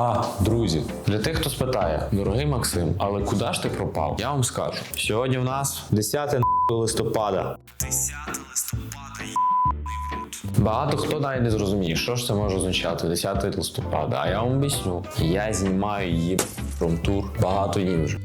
А, друзі, для тих, хто спитає, дорогий Максим, але куди ж ти пропав? Я вам скажу. Сьогодні в нас 10 листопада. 10 листопада. Багато хто навіть не зрозуміє, що ж це може означати 10 листопада. А я вам об'ясню. Я знімаю її фромтур багато днів вже.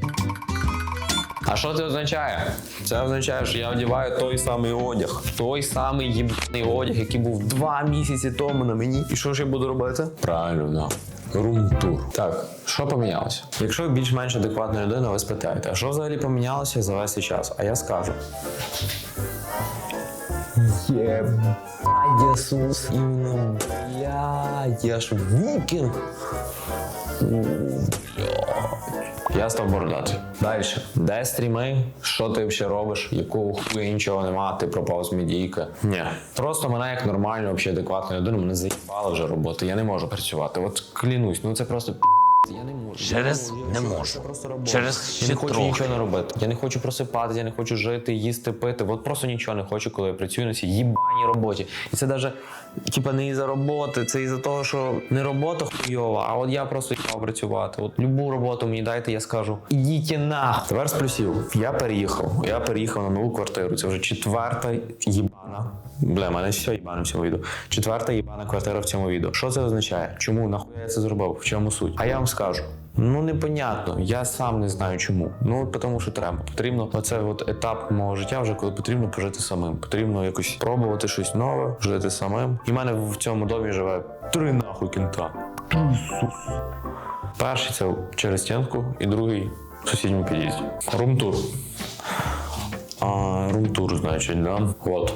А що це означає? Це означає, що я одягаю той самий одяг. Той самий їбаний одяг, який був два місяці тому на мені. І що ж я буду робити? Правильно. Румтур. Так, що помінялося? Якщо більш-менш адекватна людина, ви спитаєте, а що взагалі помінялося за весь цей час? А я скажу. Єсус, Ісус, іменно, бля, я ж вікінг. Я став бородатий. Далі. Де стріми? Що ти взагалі робиш? Якого хуя нічого нема, ти пропав з медійки. Ні. Просто мене як нормально, взагалі адекватна людина, мене заїбала вже робота. Я не можу працювати. От клянусь, ну це просто пі***. Я не можу. Через не можу. Через я не хочу нічого не робити. Я не хочу просипатися, я не хочу жити, їсти, пити. От просто нічого не хочу, коли я працюю на цій їбаній роботі. І це навіть типа не із-за роботи, це із-за того, що не робота хуйова, а от я просто їбав працювати. От любу роботу мені дайте, я скажу. Ідіть нахуй. Тепер з плюсів. Я переїхав. Я переїхав на нову квартиру. Це вже четверта їбана. Бля, мене все їбане в цьому відео. Четверта їбана квартира в цьому відео. Що це означає? Чому нахуя я це зробив? В чому суть? А я вам скажу. Ну непонятно, я сам не знаю чому. Ну тому, що треба. Потрібно оце от етап мого життя, вже коли потрібно пожити самим. Потрібно якось пробувати щось нове, жити самим. І в мене в цьому домі живе три нахуй кінта. Ісус. Перший це через стінку, і другий в сусідньому під'їзді. Румтур. А, румтур, значить, да? От.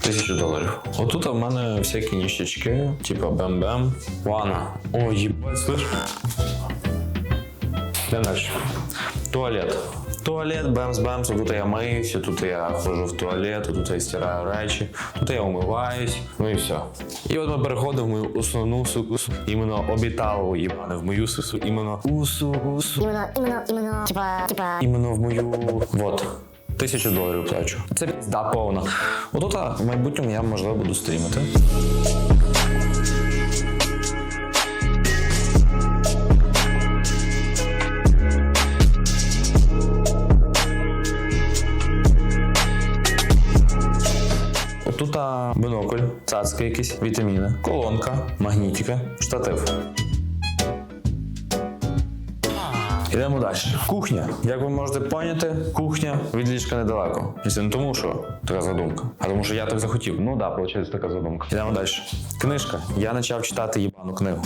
Тисячу доларів. Отут в мене всякі ніщачки, типа бем-бем. Ванна. О, їбать, слиш? Де далі? Туалет. Туалет, бемс-бемс, тут я миюся, тут я ходжу в туалет, тут я стираю речі, тут я умиваюсь, ну і все. І от ми переходимо в мою основну суку, іменно обіталову їбане, в мою сусу, іменно усу, усу. Іменно, іменно, іменно, типа, типа, Іменно в мою. Вот. Тисячу доларів плачу. Це пізда повна. Отут в майбутньому я можливо буду стрімити. Бинокль, цацки якісь, вітаміни, колонка, магнітіка, штатив. Йдемо далі. Кухня. Як ви можете поняти, кухня від ліжка недалеко. Це не тому, що така задумка, а тому, що я так захотів. Ну да, виходить така задумка. Йдемо далі. Книжка. Я почав читати їбану книгу.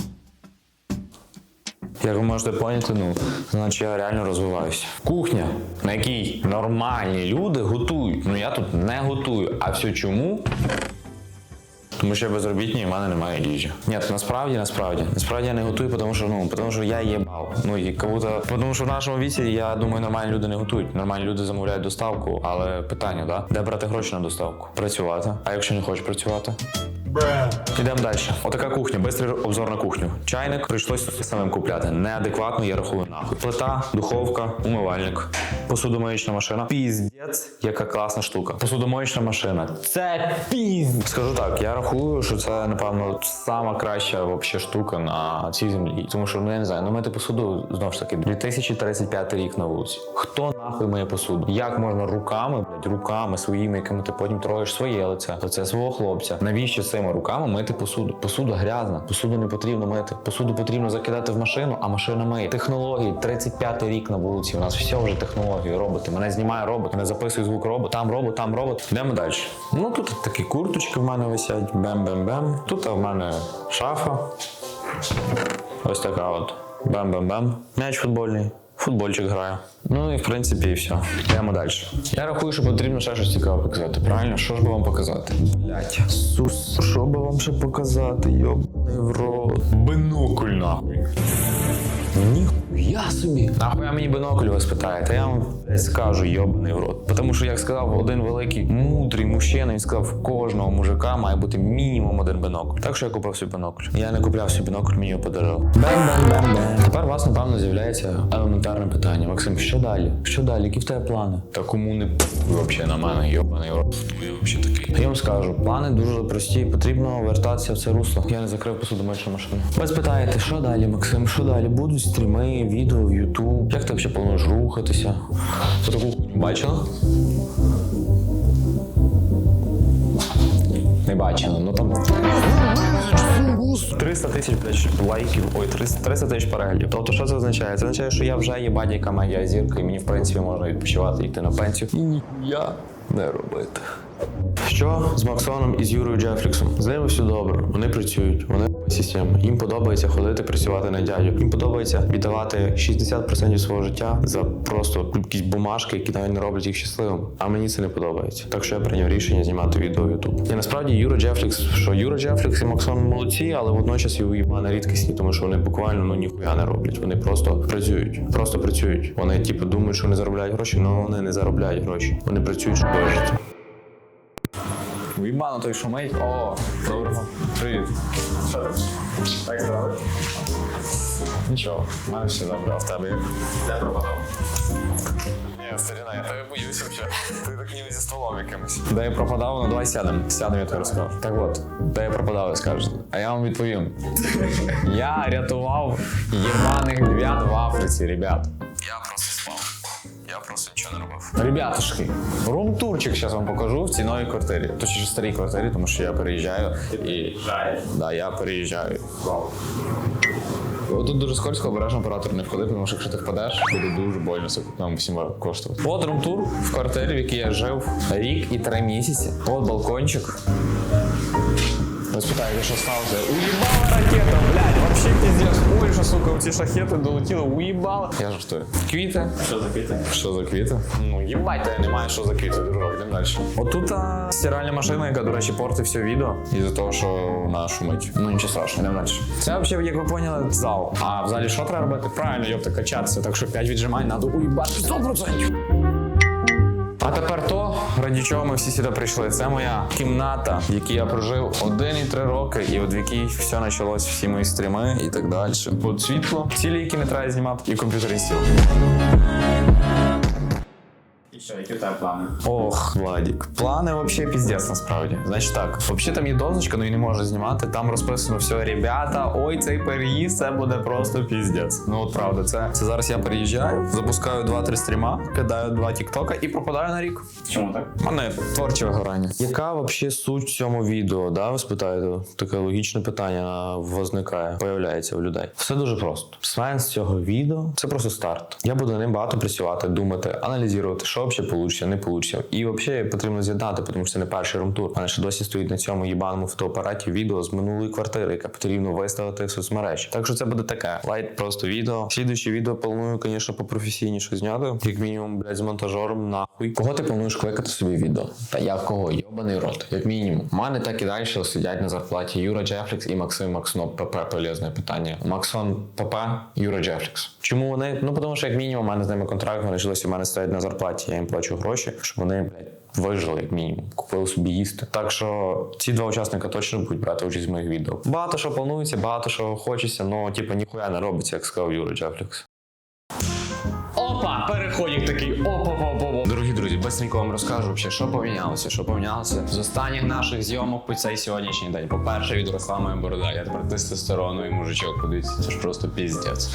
Як ви можете поняти, ну, значить я реально розвиваюся. Кухня, на якій нормальні люди готують. Ну я тут не готую. А все чому? Тому що я безробітний, і в мене немає їжі. Ні, насправді, насправді, насправді я не готую, тому що ну, тому що я їбав. Ну і кого-то, тому що в нашому віці, я думаю, нормальні люди не готують. Нормальні люди замовляють доставку, але питання, да? де брати гроші на доставку? Працювати. А якщо не хочеш працювати? Ідемо далі. Отака кухня, бистрий обзор на кухню. Чайник прийшлося самим купляти. Неадекватно, я рахую нахуй. Плита, духовка, умивальник, посудомоїчна машина. Піздець, яка класна штука. Посудомоїчна машина. Це піздець. Скажу так, я рахую, що це напевно сама краща вообще штука на цій землі. Тому що ну я не знаю, ну мити посуду знову ж таки 2035 рік на вулиці. Хто нахуй миє посуду? Як можна руками, блядь, руками своїми, якими ти потім троїш своє лице, лице свого хлопця? Навіщо цими руками мити посуду? Посуда грязна, посуду не потрібно мити. Посуду потрібно закидати в машину, а машина миє. Технології, 35 рік на вулиці. У нас все вже технології, роботи. Мене знімає робот, мене записує звук робот. Там робот, там робот. Йдемо далі. Ну тут такі курточки в мене висять. Бем-бем-бем. Тут в мене шафа. Ось така от. Бем-бем-бем. М'яч футбольний. Футбольчик граю. Ну і в принципі і все. Йдемо далі. Я рахую, що потрібно ще щось цікаве показати. Правильно? Що ж би вам показати? Блять. Сус, що би вам ще показати? Йобаний в рот. Бинокль нахуй. Ніхуя Ніхуя собі. Нахуя мені бінокль ви спитаєте? Я вам скажу йобаний в рот. Тому що, як сказав один великий мудрий мужчина, він сказав, в кожного мужика має бути мінімум один бінокль. Так що я купив собі бінокль. Я не купляв собі бінокль, мені його подарили. Бем-бем-бем-бем. Тепер у вас, напевно, з'являється елементарне питання. Максим, що далі? Що далі? Які в тебе плани? Та кому не взагалі на мене, йобаний в рот. Я взагалі такий? Я вам скажу, плани дуже прості. Потрібно вертатися в це русло. Я не закрив посудомичну машину. Ви спитаєте, що далі, Максим? Що далі? Будуть стріми, відео в Ютуб. Як ти взагалі плануєш рухатися? Ти таку бачила? Не бачила, ну там 300 тисяч лайків, ой, 300 300 тисяч переглядів. Тобто, що це означає? Це означає, що я вже є бадяка моя зірка, і мені, в принципі, можна відпочивати, йти на пенсію. І ніхуя не робити. Що з Максоном і з Юрою Джефріксом? З ними все добре. Вони працюють, вони система. Їм подобається ходити працювати на дядю. Їм подобається віддавати 60% свого життя за просто якісь бумажки, які навіть не роблять їх щасливим. А мені це не подобається. Так що я прийняв рішення знімати відео YouTube. І насправді Юра Джефлікс, що Юра Джефлікс і Максон молодці, але водночас і уїбани рідкісні, тому що вони буквально ну ніхуя не роблять. Вони просто працюють, просто працюють. Вони типу думають, що вони заробляють гроші, але вони не заробляють гроші. Вони працюють, щоб вижити. Уїбано той шумить. О, доброго. Привіт. Так здравий. Нічого, в мене все добре, а в тебе як? Де пропадав? Ні, старина, я тебе боюсь взагалі. Ти так ніби зі стволом якимось. Де я пропадав, ну давай сядемо. Сядемо, я тобі розкажу. Так от, де я пропадав, ви скажете. А я вам відповім. Я рятував єбаних львят в Африці, ребят. Я просто. Я просто нічого не робив. Ребятушки, рум-турчик зараз вам покажу в цій новій квартирі. Точніше, старій квартирі, тому що я переїжджаю і. Да, я переїжджаю. Тут дуже скользко, обережно оператор не входить, тому що якщо ти впадеш, буде дуже больно це нам всім коштувати. От румтур в квартирі, в якій я жив рік і три місяці. От балкончик. Спитаєте, що сталося? Уїбала ракета, блядь, вообще пиздец. Польща, сука, у ці шахети долетіли, уїбала. Я жартую. Квіти. Що за квіти? Що за квіти? Ну, їбать, я не маю, що за квіти, дружок, йдемо далі. Отут а, стиральна машина, яка, до речі, портить все відео із-за того, що вона шумить. Ну нічого страшного, йдемо далі. Це взагалі, як ви поняли, зал. А в залі що треба робити? Правильно, йопта, качатися. Так що 5 віджимань треба уїбати 100%. А тепер то, раді чого ми всі сюди прийшли. Це моя кімната, в якій я прожив 1,3 роки, і от в якій все почалось, всі мої стріми і так далі. От світло, цілі, які не треба знімати, і комп'ютерний стіл. Що, які в тебе плани? Ох, Владік. Плани вообще піздець насправді. Значить так, взагалі там є дозочка, ну і не може знімати. Там розписано все, ребята, ой, цей переїзд, це буде просто піздець. Ну от правда, це, це зараз я переїжджаю, запускаю 2-3 стріма, кидаю два тіктока і пропадаю на рік. Чому так? У мене творче вигорання. Яка взагалі суть в цьому відео? Да, ви спитаєте? Таке логічне питання возникає, появляється в людей. Все дуже просто. Сенс цього відео це просто старт. Я буду ним багато працювати, думати, аналізувати, що взагалі вийде, не вийде. І взагалі потрібно з'єднати, тому що це не перший румтур. У ще досі стоїть на цьому їбаному фотоапараті відео з минулої квартири, яке потрібно виставити в соцмережі. Так що це буде таке. Лайт просто відео. Слідуюче відео планую, звісно, попрофесійніше зняти. Як мінімум, блядь, з монтажером нахуй. Кого ти плануєш кликати собі відео? Та я кого? Йобаний рот. Як мінімум. У так і далі сидять на зарплаті Юра Джефлікс і Максим Максно. ПП полезне питання. Максон ПП, Юра Джефлікс. Чому вони? Ну тому що як мінімум у мене з ними контракт, вони жилися, у мене стоять на зарплаті, я їм плачу гроші, щоб вони, блядь. Вижили як мінімум, купили собі їсти. Так що ці два учасника точно будуть брати участь в моїх відео. Багато що планується, багато що хочеться, але типу ніхуя не робиться, як сказав Юра Джефлікс. Опа, переходик такий. Опа-опа-опа. Дорогі вам розкажу, що помінялося, що помінялося з останніх наших зйомок по цей сьогоднішній день. По-перше, відросла моя борода. Я тепер тестостерону і мужичок подивіться. Це ж просто піздець.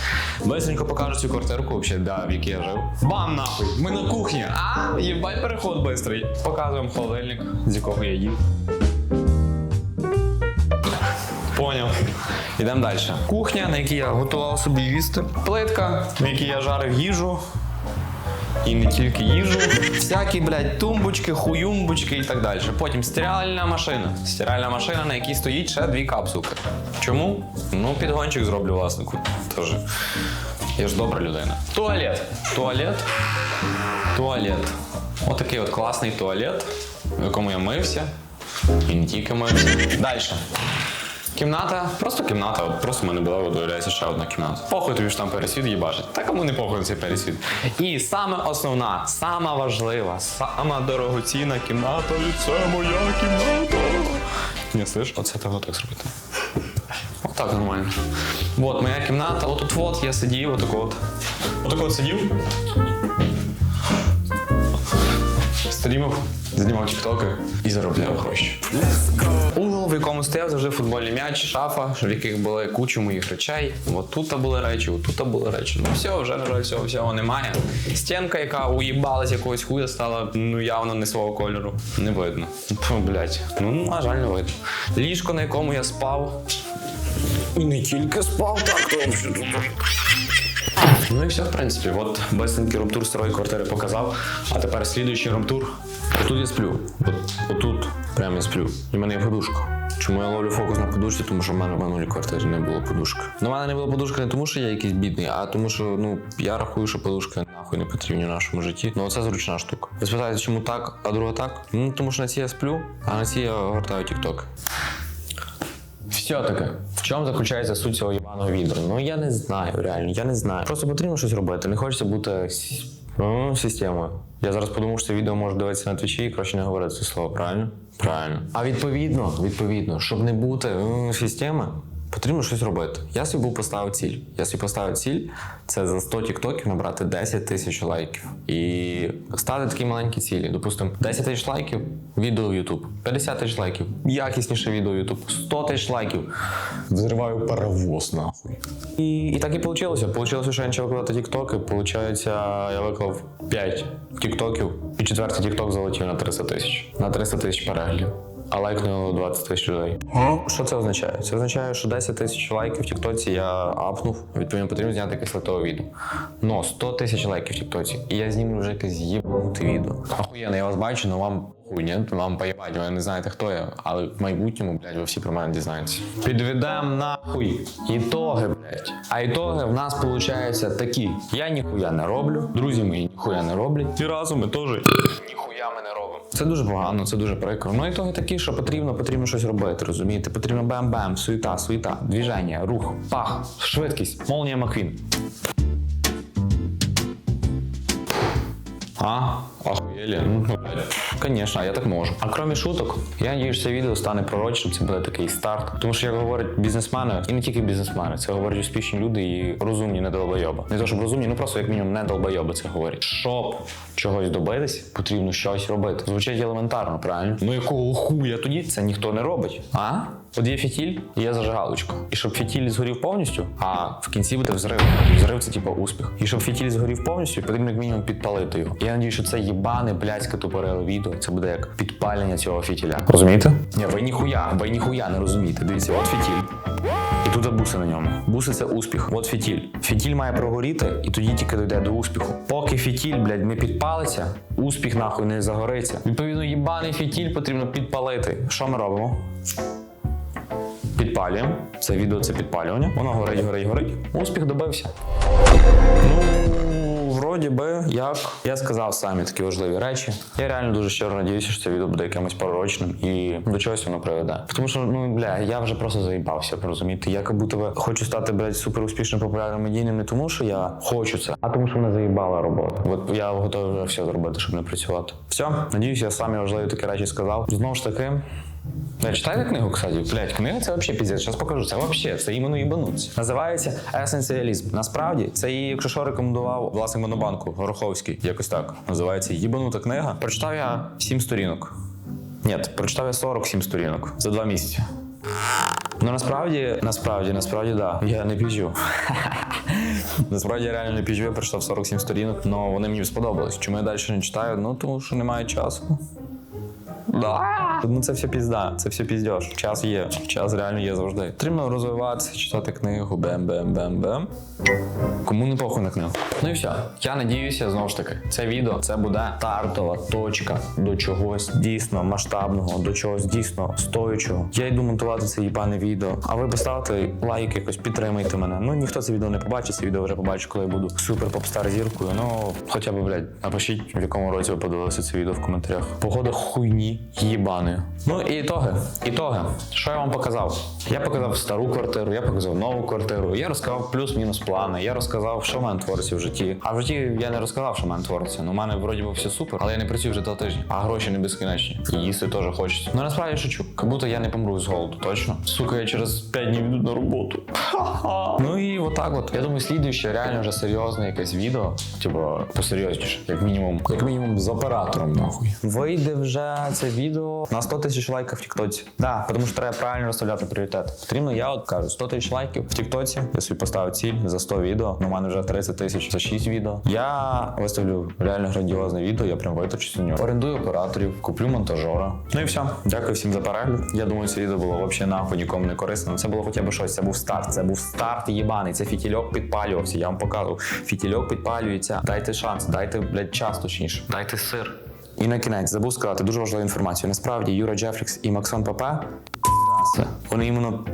Быстренько покажу цю квартирку, вообще, да, в якій я жив. Бам нахуй! Ми на кухні. А, їбать, переход бистрий. Показуємо холодильник, з якого я їв. Поняв. Йдемо далі. Кухня, на якій я готував собі їсти. Плитка, в якій я жарив їжу. І не тільки їжу. Всякі, блядь, тумбочки, хуюмбочки і так далі. Потім стиральна машина. Стиральна машина, на якій стоїть ще дві капсулки. Чому? Ну, підгончик зроблю власнику. Тож. Я ж добра людина. Туалет. Туалет. Туалет. Отакий от класний туалет, в якому я мився. І не тільки мився. Далі. Кімната, просто кімната. От просто в мене була, от, виявляється, ще одна кімната. Похуй тобі ж там пересвіт їбачить. Та кому не похуй на цей пересвіт. І саме основна, сама важлива, сама дорогоцінна кімната. І це моя кімната. Не слиш? Оце треба так зробити. Отак нормально. Вот моя кімната, отут вот я сидів, отак от. Отак от сидів. Стрімив, знімав тіктоки і заробляв гроші. Угол, в якому стояв завжди футбольний м'яч, шафа, в яких були куча моїх речей. От тут були речі, от тут були речі. Ну все, вже на жаль, цього всього немає. Стінка, яка уїбалась якогось хуя, стала ну явно не свого кольору. Не видно. Фу, блядь. Ну, на жаль, не видно. Ліжко, на якому я спав. І не тільки спав, так то взагалі. Ну і все, в принципі, от бесенький румтур старої квартири показав, а тепер слідуючий румтур. Отут я сплю. От, отут прямо я сплю. І в мене є подушка. Чому я ловлю фокус на подушці? Тому що в мене в минулій квартирі не було подушки. Ну, в мене не було подушки не тому, що я якийсь бідний, а тому, що ну я рахую, що подушка нахуй не потрібні в нашому житті. Ну оце зручна штука. Ви спитаєте, чому так, а друга так? Ну тому що на цій я сплю, а на цій я гортаю тікток. Все-таки, в чому заключається суть цього єбаного відео? Ну я не знаю, реально, я не знаю. Просто потрібно щось робити. Не хочеться бути ну, системою. Я зараз подумав, що це відео може дивитися на твічі і краще не говорити це слово, правильно? Правильно. А відповідно, відповідно, щоб не бути системи, потрібно щось робити. Я собі був поставив ціль. Я собі поставив ціль це за 100 тіктоків набрати 10 тисяч лайків. І ставити такі маленькі цілі. Допустимо, 10 тисяч лайків відео в YouTube, 50 тисяч лайків, якісніше відео в YouTube, 100 тисяч лайків. Взриваю паровоз нахуй. І, і так і вийшло. Получилося, що я почав викладати тіктоки. Получається, я виклав 5 тіктоків, і четвертий тікток залетів на 300 тисяч. На 300 тисяч переглядів. А лайкнуло 20 тисяч людей. Що це означає? Це означає, що 10 тисяч лайків в Тіктоці я апнув. Відповідно, потрібно зняти якесь литове відео. Но 100 тисяч лайків в Тіктоці. І я знімлю вже якесь їбануте відео. Ахуєнно, я вас бачу, але вам хуй, ні? Вам поїбать, ви не знаєте, хто я. Але в майбутньому, блядь, ви всі про мене дізнаєтеся. Підведемо нахуй ітоги, блядь. А ітоги в нас виходять такі. Я ніхуя не роблю, друзі мої ніхуя не роблять. І разом ми теж ніхуя ми не робимо. Це дуже погано, це дуже прикро. Ну і ітоги такі, що потрібно, потрібно щось робити, розумієте? Потрібно бем-бем, суєта, суєта, двіження, рух, пах, швидкість, молнія Маквін. А, охуєлі. Ну. Конечно, я так можу. А крім шуток, я надію, що це відео стане пророчним, це буде такий старт. Тому що, як говорять бізнесмени, і не тільки бізнесмени, це говорять успішні люди і розумні не долбойоби. Не то, щоб розумні, ну просто як мінімум не долбойоби це говорять. Щоб чогось добитись, потрібно щось робити. Звучить елементарно, правильно? Ну якого хуя тоді це ніхто не робить. А? От є фітіль і є зажигалочка. І щоб фітіль згорів повністю, а в кінці буде взрив. Взрив це типу успіх. І щоб фітіль згорів повністю, потрібно як мінімум підпалити його. І я надію, що це їбане блядське тупориле відео. Це буде як підпалення цього фітіля. Розумієте? Ні, ви ніхуя, ви ніхуя не розумієте. Дивіться, от фітіль. І тут буси на ньому. Буси це успіх. От фітіль. Фітіль має прогоріти, і тоді тільки дойде до успіху. Поки фітіль, блядь, не підпалиться, успіх нахуй не загориться. Відповідно, їбаний фітіль потрібно підпалити. Що ми робимо? Підпалюємо. Це відео це підпалювання. Воно горить, горить, горить. Успіх добився. Ну, вроді би, як я сказав самі такі важливі речі. Я реально дуже щиро надіюся, що це відео буде якимось пророчним і до чогось воно приведе. Тому що, ну бля, я вже просто заїбався, розумієте. Я як будто би хочу стати, блядь, супер успішним популярним медійним не тому, що я хочу це, а тому, що мене заїбала робота. От я готовий вже все зробити, щоб не працювати. Все, надіюся, я самі важливі такі речі сказав. Знову ж таки. Не читайте книгу, кстати. Блять, книга це взагалі піздець. Зараз покажу. Це взагалі, це іменно їбануться. Називається Есенціалізм. Насправді, це її, якщо що, рекомендував власник монобанку Гороховський. Якось так. Називається Їбанута книга. Прочитав я 7 сторінок. Ні, прочитав я 47 сторінок за два місяці. Ну насправді, насправді, насправді, да. Я не піжу. Насправді я реально не піжу, я прочитав 47 сторінок, але вони мені сподобались. Чому я далі не читаю? Ну тому що немає часу. Да. Ну це все пізда, це все піздьош. Час є, час реально є завжди. Потрібно розвиватися, читати книгу, бем-бем-бем-бем. Кому не похуй на книгу. Ну і все. Я надіюся, знову ж таки, це відео це буде стартова точка до чогось дійсно масштабного, до чогось дійсно стоючого. Я йду монтувати це їбане відео. А ви поставте лайк, якось підтримайте мене. Ну ніхто це відео не побачить, це відео вже побачить, коли я буду супер попстар зіркою. Ну хоча б, блядь, напишіть, в якому році ви подивилися це відео в коментарях. Погода хуйні. Їбаною. Ну і ітоги. Ітоги. Що я вам показав? Я показав стару квартиру, я показав нову квартиру, я розказав плюс-мінус плани, я розказав, що в мене твориться в житті. А в житті я не розказав, що в мене твориться. Ну, у мене вроді би все супер, але я не працюю вже два тижні, а гроші не безкінечні. І їсти теж хочеться. Ну насправді шучу. Як будто я не помру з голоду, точно. Сука, я через 5 днів йду на роботу. Ха-ха. Ну і отак от. Я думаю, слідуюче реально вже серйозне якесь відео. Типу, посерйозніше, як мінімум. Як мінімум з оператором, нахуй. Вийде вже це відео на 100 тисяч лайків в Тіктоці. Да, тому що треба правильно розставляти пріоритет. Потрібно, я от кажу, 100 тисяч лайків в Тіктоці. Я собі поставив ціль за 100 відео. Ну, у мене вже 30 тисяч за 6 відео. Я виставлю реально грандіозне відео, я прям виточусь у нього. Орендую операторів, куплю монтажера. Ну і все. Дякую всім за перегляд. Я думаю, це відео було взагалі нахуй нікому не корисно. Це було хоча б щось. Це був старт. Це був старт їбаний. Це фітільок підпалювався. Я вам показував. Фітільок підпалюється. Дайте шанс, дайте, блядь, час точніше. Дайте сир. І на кінець забув сказати дуже важливу інформацію. Насправді Юра Джефрікс і Максон Папе Вони іменно.